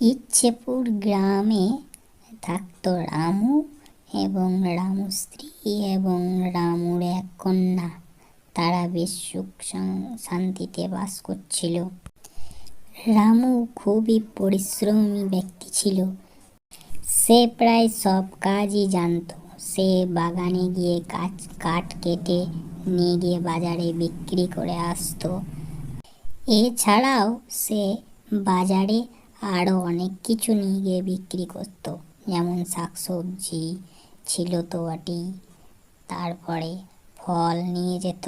ইচ্ছেপুর গ্রামে থাকতো রামু এবং রামু স্ত্রী এবং রামুর এক কন্যা। তারা বেশ সুখ শান্তিতে বাস করছিল। রামু খুবই পরিশ্রমী ব্যক্তি ছিল। সে প্রায় সব কাজই জানতো। সে বাগানে গিয়ে কাঠ কাঠ কেটে নিয়ে গিয়ে বাজারে বিক্রি করে আসতো। এছাড়াও সে বাজারে আরও অনেক কিছু নিয়ে গিয়ে বিক্রি করত। যেমন শাকসবজি ছিল তো বটেই। তারপরে ফল নিয়ে যেত।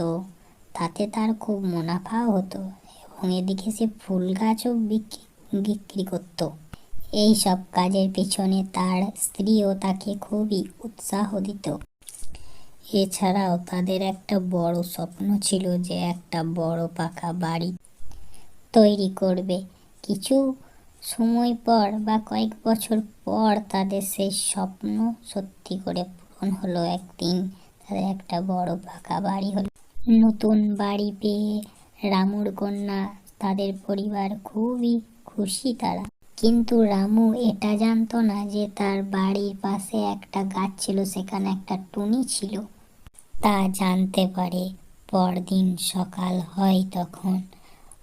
তাতে তার খুব মুনাফাও হতো এবং এদিকে সে ফুল গাছও বিক্রি বিক্রি করত। এই সব কাজের পেছনে তার স্ত্রীও তাকে খুবই উৎসাহ দিত। এছাড়াও তাদের একটা বড় স্বপ্ন ছিল যে একটা বড় পাকা বাড়ি তৈরি করবে। কিছু সময় পর বা কয়েক বছর পর তাদের সেই স্বপ্ন সত্যি করে পূরণ হলো একদিন। তাদের একটা বড় পাকা বাড়ি হলো। নতুন বাড়ি পেয়ে রামুর কন্যা, তাদের পরিবার খুবই খুশি তারা। কিন্তু রামু এটা জানতো না যে তার বাড়ির পাশে একটা গাছ ছিল, সেখানে একটা টুনি ছিল। তা জানতে পারে পরদিন সকাল হয় তখন।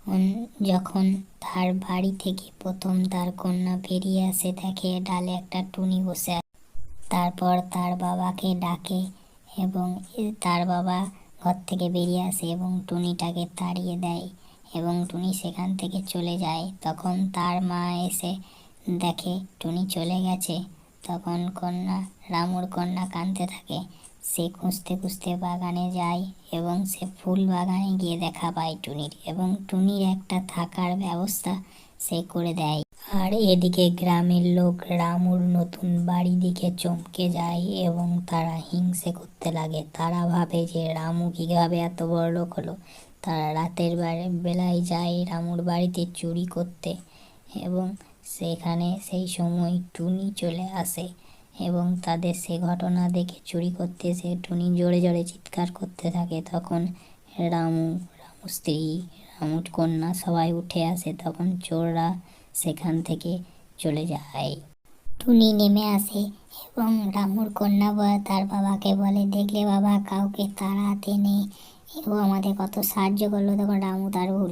উম, যখন তার বাড়ি থেকে প্রথম তার কন্যা বেরিয়ে আসে দেখে ডালে একটা টুনি বসে আছে। তারপর তার বাবাকে ডাকে এবং তার বাবা ঘর থেকে বেরিয়ে আসে এবং টুনিটাকে তাড়িয়ে দেয় এবং টুনি সেখান থেকে চলে যায়। তখন তার মা এসে দেখে টুনি চলে গেছে। তখন কন্যা রামুর কন্যা কাঁদতে থাকে। সে খুঁজতে খুঁজতে বাগানে যায় এবং সে ফুল বাগানে গিয়ে দেখা পায় টুনির এবং টুনির একটা থাকার ব্যবস্থা সে করে দেয়। আর এদিকে গ্রামের লোক রামুর নতুন বাড়ি দিকে চমকে যায় এবং তারা হিংসে করতে লাগে। তারা ভাবে যে রামু কীভাবে এত বড় লোক হলো। তারা রাতের বেলা- বেলায় যায় রামুর বাড়িতে চুরি করতে এবং সেখানে সেই সময় টুনি চলে আসে। এবং তাদের সে ঘটনা দেখে চুরি করতে সে টুনি জোরে জোরে চিৎকার করতে থাকে। তখন রামু রামু স্ত্রী, রামুর কন্যা সবাই উঠে আসে। তখন চোররা সেখান থেকে চলে যায়। টুনি নেমে আসে এবং রামুর কন্যা তার বাবাকে বলে, দেখলে বাবা, কাউকে তাড়াতে নেই। ও আমাদের কত সাহায্য করল। তখন রামু তার ভুল